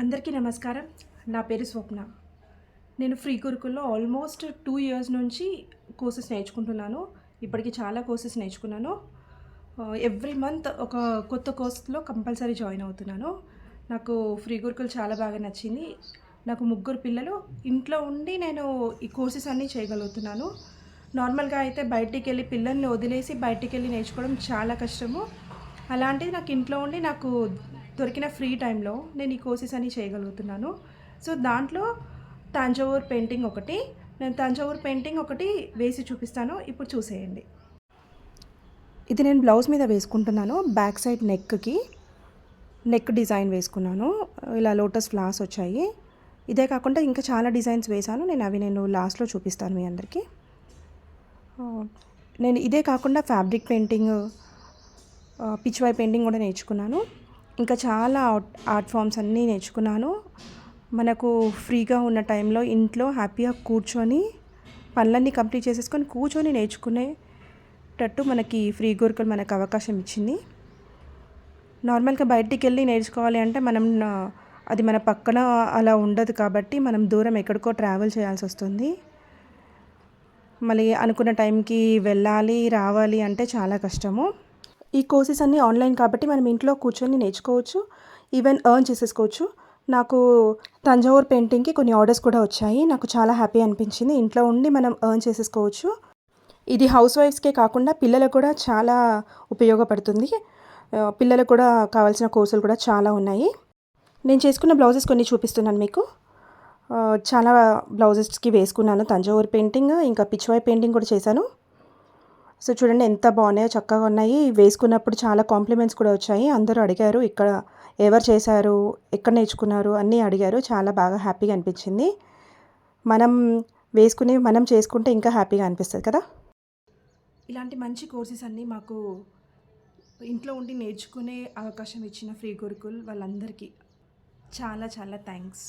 అందరికీ నమస్కారం. నా పేరు స్వప్న. నేను ఫ్రీ గురుకుల్లో ఆల్మోస్ట్ టూ ఇయర్స్ నుంచి కోర్సెస్ నేర్చుకుంటున్నాను. ఇప్పటికి చాలా కోర్సెస్ నేర్చుకున్నాను. ఎవ్రీ మంత్ ఒక కొత్త కోర్సులో కంపల్సరీ జాయిన్ అవుతున్నాను. నాకు ఫ్రీ గురుకుల్ చాలా బాగా నచ్చింది. నాకు ముగ్గురు పిల్లలు. ఇంట్లో ఉండి నేను ఈ కోర్సెస్ అన్నీ చేయగలుగుతున్నాను. నార్మల్గా అయితే బయటికి వెళ్ళి పిల్లల్ని వదిలేసి బయటికి వెళ్ళి నేర్చుకోవడం చాలా కష్టము. అలాంటిది నాకు ఇంట్లో ఉండి నాకు దొరికిన ఫ్రీ టైంలో నేను ఈ కోర్సెస్ అన్ని చేయగలుగుతున్నాను. సో దాంట్లో తంజావూర్ పెయింటింగ్ ఒకటి నేను తంజావూర్ పెయింటింగ్ ఒకటి వేసి చూపిస్తాను. ఇప్పుడు చూసేయండి. ఇది నేను బ్లౌజ్ మీద వేసుకుంటున్నాను. బ్యాక్ సైడ్ నెక్కి నెక్ డిజైన్ వేసుకున్నాను. ఇలా లోటస్ ఫ్లాస్ వచ్చాయి. ఇదే కాకుండా ఇంకా చాలా డిజైన్స్ వేశాను. నేను అవి నేను లాస్ట్లో చూపిస్తాను మీ అందరికీ. నేను ఇదే కాకుండా ఫ్యాబ్రిక్ పెయింటింగ్ పిచ్వాయ్ పెయింటింగ్ కూడా నేర్చుకున్నాను. ఇంకా చాలా ఆర్ట్ ఆర్ట్ ఫామ్స్ అన్నీ నేర్చుకున్నాను. మనకు ఫ్రీగా ఉన్న టైంలో ఇంట్లో హ్యాపీగా కూర్చొని పనులన్నీ కంప్లీట్ చేసేసుకొని కూర్చొని నేర్చుకునేటట్టు మనకి ఫ్రీ గురుకులు మనకు అవకాశం ఇచ్చింది. నార్మల్గా బయటికి వెళ్ళి నేర్చుకోవాలి అంటే మనం అది మన పక్కన అలా ఉండదు కాబట్టి మనం దూరం ఎక్కడికో ట్రావెల్ చేయాల్సి వస్తుంది. మళ్ళీ అనుకున్న టైంకి వెళ్ళాలి రావాలి అంటే చాలా కష్టము. ఈ కోర్సెస్ అన్నీ ఆన్లైన్ కాబట్టి మనం ఇంట్లో కూర్చొని నేర్చుకోవచ్చు. ఈవెన్ ఎర్న్ చేసేసుకోవచ్చు. నాకు తంజావూర్ పెయింటింగ్కి కొన్ని ఆర్డర్స్ కూడా వచ్చాయి. నాకు చాలా హ్యాపీ అనిపించింది. ఇంట్లో ఉండి మనం ఎర్న్ చేసేసుకోవచ్చు. ఇది హౌస్ వైఫ్స్కే కాకుండా పిల్లలకు కూడా చాలా ఉపయోగపడుతుంది. పిల్లలకు కూడా కావాల్సిన కోర్సులు కూడా చాలా ఉన్నాయి. నేను చేసుకున్న బ్లౌజెస్ కొన్ని చూపిస్తున్నాను మీకు. చాలా బ్లౌజెస్కి వేసుకున్నాను. తంజావూర్ పెయింటింగ్ ఇంకా పిచ్వాయ్ పెయింటింగ్ కూడా చేశాను. సో చూడండి ఎంత బాగున్నాయో చక్కగా ఉన్నాయి. వేసుకున్నప్పుడు చాలా కాంప్లిమెంట్స్ కూడా వచ్చాయి. అందరూ అడిగారు ఇక్కడ ఎవరు చేశారు? ఎక్కడ నేర్చుకున్నారు? అన్నీ అడిగారు. చాలా బాగా హ్యాపీగా అనిపించింది. మనం వేసుకుని మనం చేసుకుంటే ఇంకా హ్యాపీగా అనిపిస్తుంది కదా? ఇలాంటి మంచి కోర్సెస్ అన్నీ మాకు ఇంట్లో ఉండి నేర్చుకునే అవకాశం ఇచ్చిన ఫ్రీ గురుకుల్ వాళ్ళందరికీ చాలా చాలా థ్యాంక్స్